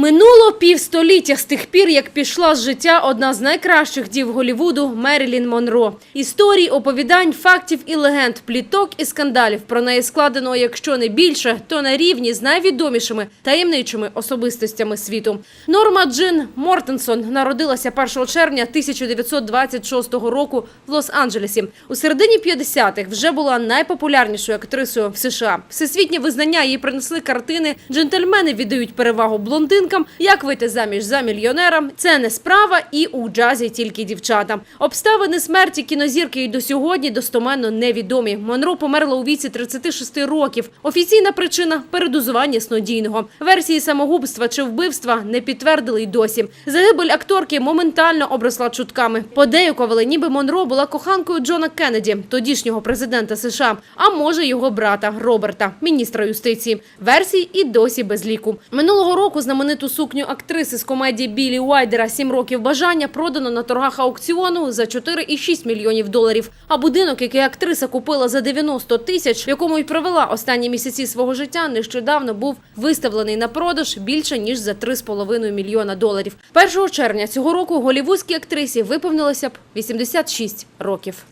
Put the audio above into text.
Минуло півстоліття з тих пір, як пішла з життя одна з найкращих дів Голівуду Мерілін Монро. Історій, оповідань, фактів і легенд, пліток і скандалів про неї складено, якщо не більше, то на рівні з найвідомішими таємничими особистостями світу. Норма Джин Мортенсон народилася 1 червня 1926 року в Лос-Анджелесі. У середині 50-х вже була найпопулярнішою актрисою в США. Всесвітнє визнання їй принесли картини «Джентльмени віддають перевагу блондинкам», «Як вийти заміж за мільйонера», «Це не справа» і «У джазі тільки дівчата». Обставини смерті кінозірки й до сьогодні достоменно невідомі. Монро померла у віці 36 років. Офіційна причина – передозування снодійного. Версії самогубства чи вбивства не підтвердили й досі. Загибель акторки моментально обросла чутками. Подеюковали, ніби Монро була коханкою Джона Кеннеді, тодішнього президента США, а може його брата Роберта, міністра юстиції. Версій і досі без ліку. Минулого року знамениту сукню актриси з комедії Білі Уайдера «Сім років бажання» продано на торгах аукціону за 4,6 мільйонів доларів. А будинок, який актриса купила за 90 тисяч, в якому й провела останні місяці свого життя, нещодавно був виставлений на продаж більше ніж за 3,5 мільйона доларів. 1 червня цього року голівудській актрисі виповнилося б 86 років.